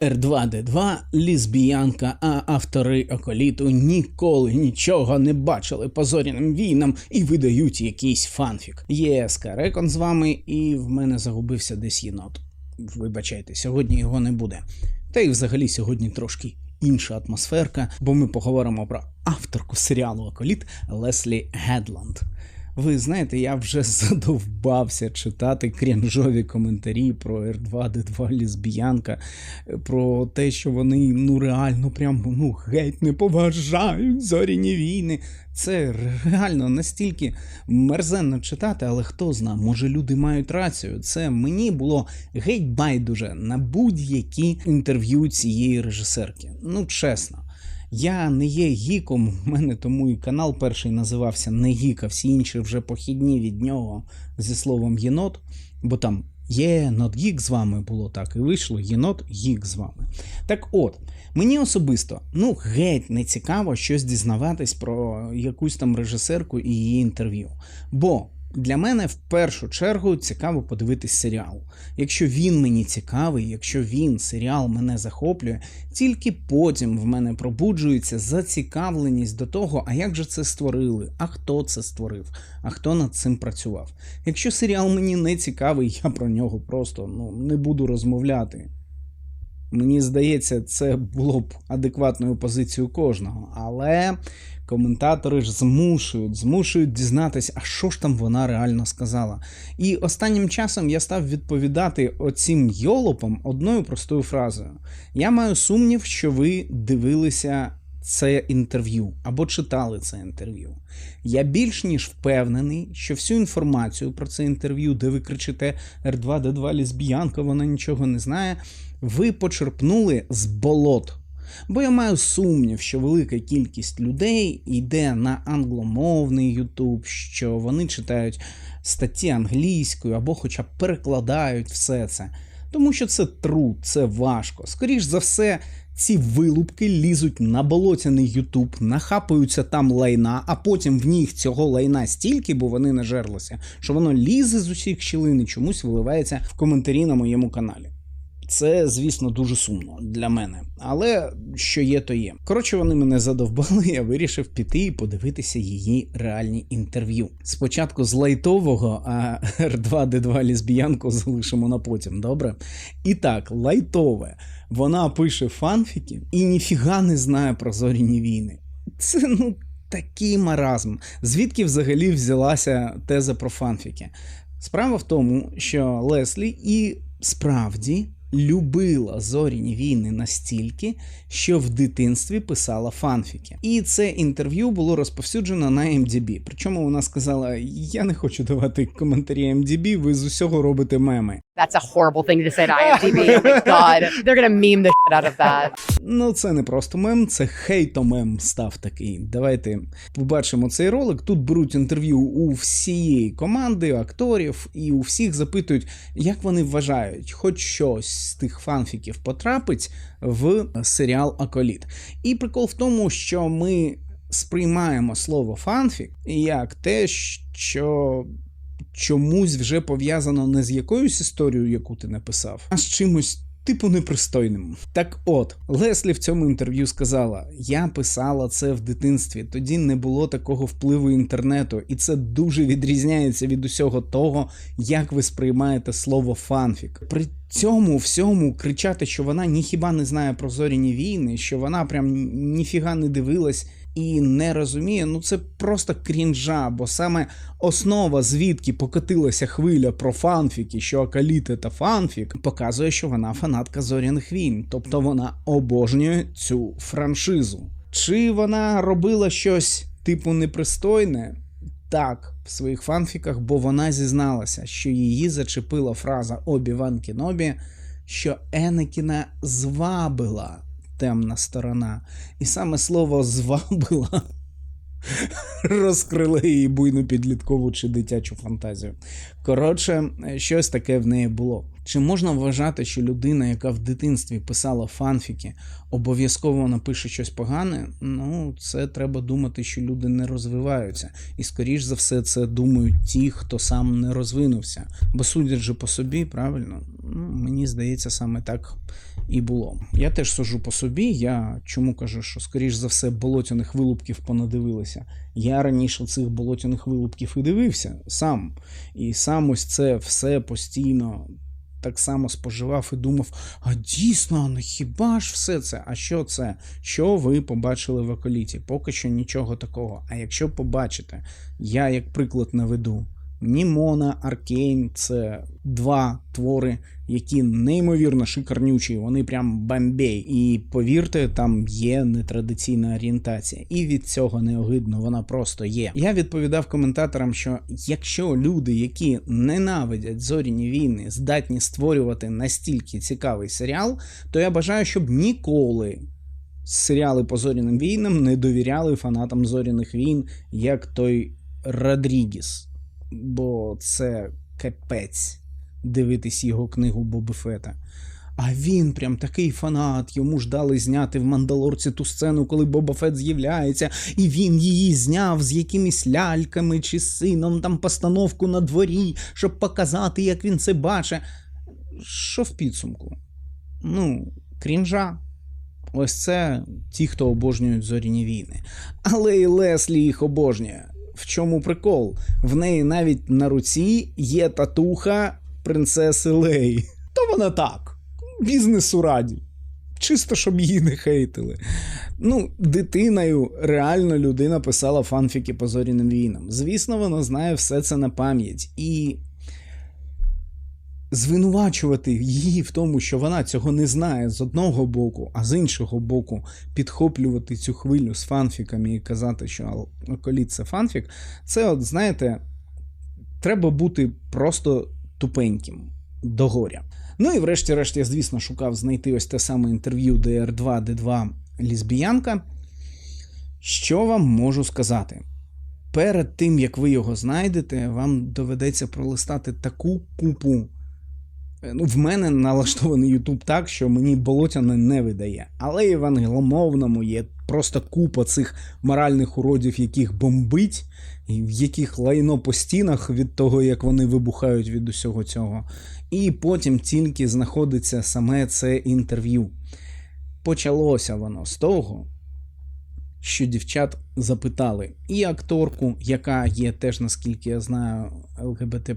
R2D2 лісбіянка, а автори околіту ніколи нічого не бачили по зоряним війнам і видають якийсь фанфік. Є Скарекон з вами, і в мене загубився десь єнот. Вибачайте, сьогодні його не буде. Та й взагалі сьогодні трошки інша атмосферка, бо ми поговоримо про авторку серіалу Околіт Леслі Гедланд. Ви знаєте, я вже задовбався читати крінжові коментарі про R2D2 лесбіянка, про те, що вони ну реально прям ну геть не поважають зоряні війни. Це реально настільки мерзенно читати, але хто зна, може люди мають рацію. Це мені було геть байдуже на будь-які інтерв'ю цієї режисерки. Ну чесно. Я не є гіком, в мене тому і канал перший називався Не Гік, а всі інші вже похідні від нього зі словом єнот, бо там є not гік з вами було так, і вийшло єнот гік з вами. Так от, мені особисто ну геть не цікаво щось дізнаватись про якусь там режисерку і її інтерв'ю. Бо для мене в першу чергу цікаво подивитись серіал. Якщо він мені цікавий, якщо він, серіал, мене захоплює, тільки потім в мене пробуджується зацікавленість до того, а як же це створили, а хто це створив, а хто над цим працював. Якщо серіал мені не цікавий, я про нього просто ну, не буду розмовляти. Мені здається, це було б адекватною позицією кожного, але коментатори ж змушують, змушують дізнатися, а що ж там вона реально сказала. І останнім часом я став відповідати оцім йолопам одною простою фразою. Я маю сумнів, що ви дивилися це інтерв'ю або читали це інтерв'ю. Я більш ніж впевнений, що всю інформацію про це інтерв'ю, де ви кричите R2D2 лесбіянка, вона нічого не знає, ви почерпнули з болот. Бо я маю сумнів, що велика кількість людей йде на англомовний Ютуб, що вони читають статті англійською або хоча б перекладають все це. Тому що це труд, це важко. Скоріш за все, ці вилупки лізуть на болотяний Ютуб, нахапаються там лайна, а потім в них цього лайна стільки, бо вони нажерлися, що воно лізе з усіх щілин і чомусь виливається в коментарі на моєму каналі. Це, звісно, дуже сумно для мене, але що є, то є. Коротше, вони мене задовбали, я вирішив піти і подивитися її реальні інтерв'ю. Спочатку з лайтового, а R2D2 лесбіянку залишимо на потім, добре? І так, лайтове. Вона пише фанфіки і ніфіга не знає про зоряні війни. Це ну такий маразм. Звідки взагалі взялася теза про фанфіки? Справа в тому, що Леслі і справді любила зоріні війни настільки, що в дитинстві писала фанфіки. І це інтерв'ю було розповсюджено на MDB. Причому вона сказала: Я не хочу давати коментарі MDB, ви з усього робите меми. That's a horrible thing to say to IMDb. Oh my god. They're gonna meme the shit out of that. Ну, це не просто мем, це хейтомем став такий. Давайте побачимо цей ролик. Тут беруть інтерв'ю у всієї команди, акторів, і у всіх запитують, як вони вважають, хоч щось з тих фанфіків потрапить в серіал Аколіт. І прикол в тому, що ми сприймаємо слово фанфік як те, що. Чомусь вже пов'язано не з якоюсь історією, яку ти написав, а з чимось типу непристойним. Так от, Леслі в цьому інтерв'ю сказала: Я писала це в дитинстві, тоді не було такого впливу інтернету, і це дуже відрізняється від усього того, як ви сприймаєте слово фанфік. При цьому всьому кричати, що вона ніхіба не знає про зоряні війни, що вона прям ніфіга не дивилась. І не розуміє, ну це просто крінжа, бо саме основа, звідки покотилася хвиля про фанфіки, що Акаліте та фанфік, показує, що вона фанатка зоряних війн, тобто вона обожнює цю франшизу. Чи вона робила щось типу непристойне? Так, в своїх фанфіках, бо вона зізналася, що її зачепила фраза Обі Ван Кінобі, що Енекіна звабила темна сторона. І саме слово звабила розкрили її буйну підліткову чи дитячу фантазію. Коротше, щось таке в неї було. Чи можна вважати, що людина, яка в дитинстві писала фанфіки, обов'язково напише щось погане? Ну, це треба думати, що люди не розвиваються. І, скоріш за все, це думають ті, хто сам не розвинувся. Бо судять же по собі, правильно? Ну, мені здається, саме так і було. Я теж сужу по собі. Я чому кажу, що скоріш за все болотяних вилупків понадивилися. Я раніше цих болотяних вилупків і дивився сам. І сам ось це все постійно так само споживав і думав: а дійсно, ну хіба ж все це? А що це? Що ви побачили в околіті? Поки що нічого такого. А якщо побачите, я як приклад наведу. Німона, Аркейн це два твори, які неймовірно шикарнючі, вони прям бомбей. І повірте, там є нетрадиційна орієнтація. І від цього не огидно, вона просто є. Я відповідав коментаторам, що якщо люди, які ненавидять зоряні війни, здатні створювати настільки цікавий серіал, то я бажаю, щоб ніколи. Серіали по зоряним війнам не довіряли фанатам зоряних війн, як той Родрігіс бо це капець дивитись його книгу Боби Фета. А він прям такий фанат. Йому ж дали зняти в Мандалорці ту сцену, коли Боба Фет з'являється, і він її зняв з якимись ляльками чи сином там постановку на дворі, щоб показати, як він це бачить. Що в підсумку? Ну, крінжа. Ось це ті, хто обожнюють зоряні війни. Але і Леслі їх обожнює. В чому прикол? В неї навіть на руці є татуха принцеси Леї. То вона так, бізнесу раді. Чисто, щоб її не хейтили. Ну, дитиною реально людина писала фанфіки по зоряним війнам. Звісно, вона знає все це на пам'ять. І звинувачувати її в тому, що вона цього не знає з одного боку, а з іншого боку, підхоплювати цю хвилю з фанфіками і казати, що коліт це фанфік, це, от, знаєте, треба бути просто тупеньким до горя. Ну і врешті-решт, я, звісно, шукав знайти ось те саме інтерв'ю DR2 D2 Лізбіянка. Що вам можу сказати? Перед тим, як ви його знайдете, вам доведеться пролистати таку купу Ну, в мене налаштований Ютуб так, що мені болотяне не видає. Але і в англомовному є просто купа цих моральних уродів, яких бомбить, в яких лайно по стінах від того, як вони вибухають від усього цього. І потім тільки знаходиться саме це інтерв'ю. Почалося воно з того, що дівчат запитали і акторку, яка є теж, наскільки я знаю, ЛГБТ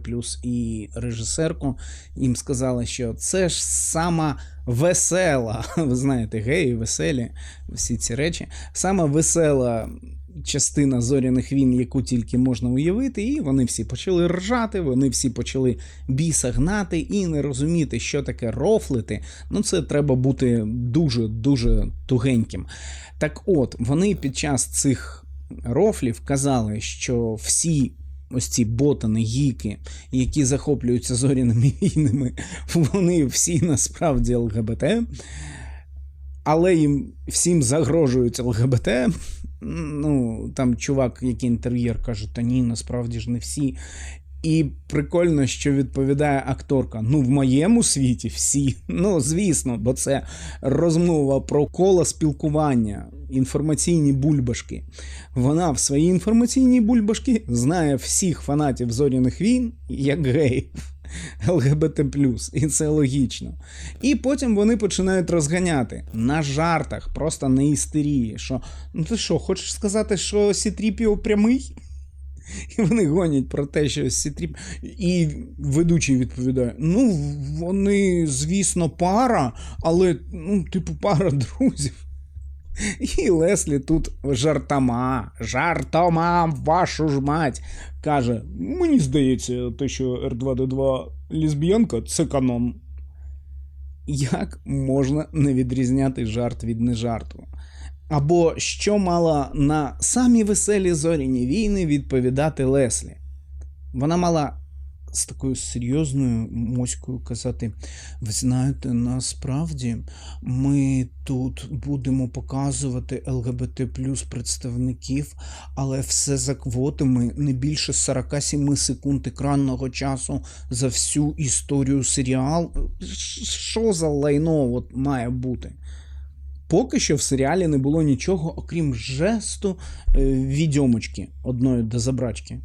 і режисерку, їм сказали, що це ж сама весела, ви знаєте, геї, веселі, всі ці речі, сама весела. Частина зоряних війн, яку тільки можна уявити, і вони всі почали ржати, вони всі почали біса гнати і не розуміти, що таке рофлити. Ну, це треба бути дуже-дуже тугеньким. Так от, вони під час цих рофлів казали, що всі ось ці ботани, гіки, які захоплюються зоряними війнами, вони всі насправді ЛГБТ, але їм всім загрожують ЛГБТ. Ну, там чувак, який інтер'єр каже, та ні, насправді ж не всі. І прикольно, що відповідає акторка. Ну, в моєму світі всі. Ну, звісно, бо це розмова про коло спілкування, інформаційні бульбашки. Вона в своїй інформаційній бульбашки знає всіх фанатів зоряних війн як геїв. ЛГБТ, і це логічно. І потім вони починають розганяти на жартах, просто на істерії. Що ну ти що, хочеш сказати, що Сітріпіо прямий? І вони гонять про те, що Сітріп. І ведучий відповідає: ну, вони, звісно, пара, але, ну, типу, пара друзів. І Леслі тут жартома, жартома, вашу ж мать, каже: Мені здається, те, що R2D2 лесбіянка це канон. Як можна не відрізняти жарт від нежарту? Або що мала на самі веселі зоряні війни відповідати Леслі? Вона мала з такою серйозною моською казати: ви знаєте, насправді ми тут будемо показувати ЛГБТ плюс представників, але все за квотами не більше 47 секунд екранного часу за всю історію серіалу. Що за лайно от має бути? Поки що в серіалі не було нічого, окрім жесту е, відьомочки одної до забрачки.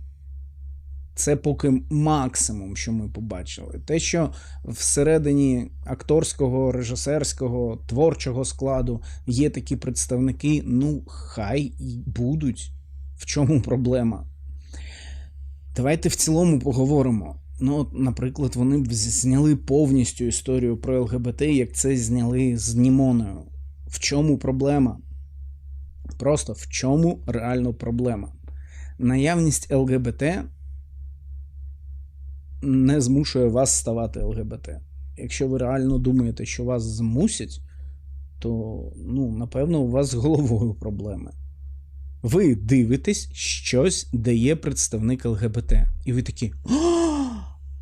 Це поки максимум, що ми побачили. Те, що всередині акторського, режисерського, творчого складу є такі представники, ну, хай будуть. В чому проблема? Давайте в цілому поговоримо. Ну, наприклад, вони б зняли повністю історію про ЛГБТ, як це зняли з Німоною. В чому проблема? Просто в чому реально проблема? Наявність ЛГБТ не змушує вас ставати ЛГБТ. Якщо ви реально думаєте, що вас змусять, то ну, напевно, у вас з головою проблеми. Ви дивитесь щось, де є представник ЛГБТ. І ви такі. «А,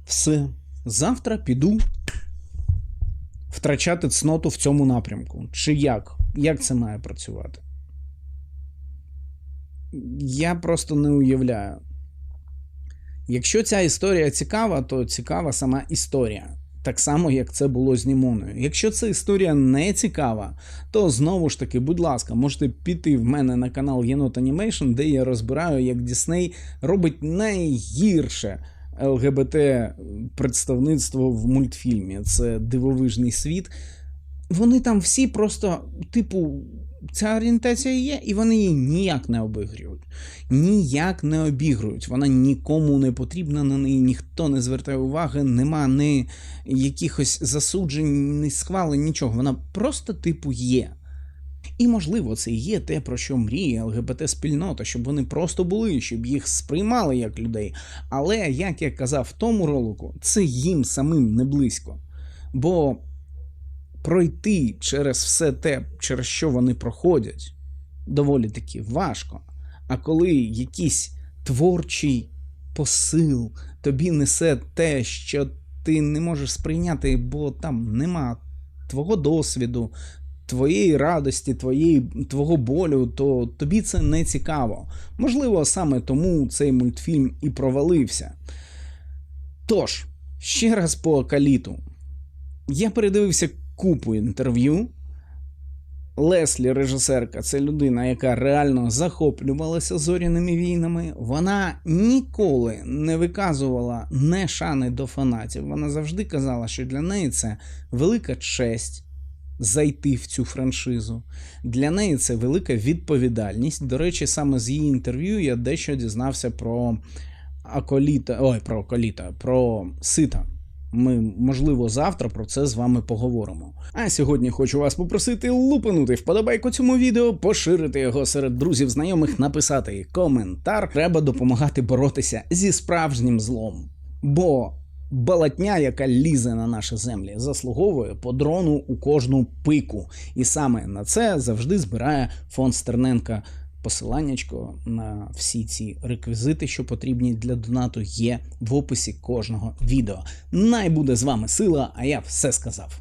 Все, завтра піду втрачати цноту в цьому напрямку. Чи як? Як це має працювати? Я просто не уявляю. Якщо ця історія цікава, то цікава сама історія. Так само, як це було з Німоною. Якщо ця історія не цікава, то знову ж таки, будь ласка, можете піти в мене на канал Єнот Animation, де я розбираю, як Дісней робить найгірше ЛГБТ представництво в мультфільмі. Це дивовижний світ. Вони там всі просто, типу, ця орієнтація є, і вони її ніяк не обігрують. Ніяк не обігрують. Вона нікому не потрібна, на неї ніхто не звертає уваги, нема ні якихось засуджень, ні схвалень, нічого. Вона просто, типу, є. І, можливо, це і є те, про що мріє ЛГБТ-спільнота, щоб вони просто були, щоб їх сприймали як людей. Але, як я казав в тому ролику, це їм самим не близько. Бо пройти через все те, через що вони проходять, доволі таки важко. А коли якийсь творчий посил тобі несе те, що ти не можеш сприйняти, бо там нема твого досвіду, твоєї радості, твоєї, твого болю, то тобі це не цікаво. Можливо, саме тому цей мультфільм і провалився. Тож, ще раз по Акаліту. Я передивився купу інтерв'ю. Леслі, режисерка, це людина, яка реально захоплювалася зоряними війнами. Вона ніколи не виказувала нешани до фанатів. Вона завжди казала, що для неї це велика честь зайти в цю франшизу. Для неї це велика відповідальність. До речі, саме з її інтерв'ю я дещо дізнався про Аколіта. Ой, про Аколіта, про Сита. Ми, можливо, завтра про це з вами поговоримо. А сьогодні хочу вас попросити лупанути вподобайку цьому відео, поширити його серед друзів, знайомих, написати коментар. Треба допомагати боротися зі справжнім злом. Бо балатня, яка лізе на наші землі, заслуговує по дрону у кожну пику. І саме на це завжди збирає фонд Стерненка. Посиланнячко на всі ці реквізити, що потрібні для донату, є в описі кожного відео. Най буде з вами сила, а я все сказав.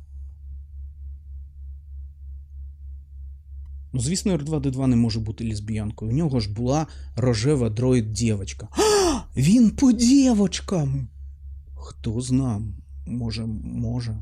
Ну, звісно, R2D2 не може бути лесбіянкою. У нього ж була рожева дроїд дівочка. А, він по дівочкам! Хто зна, може, може.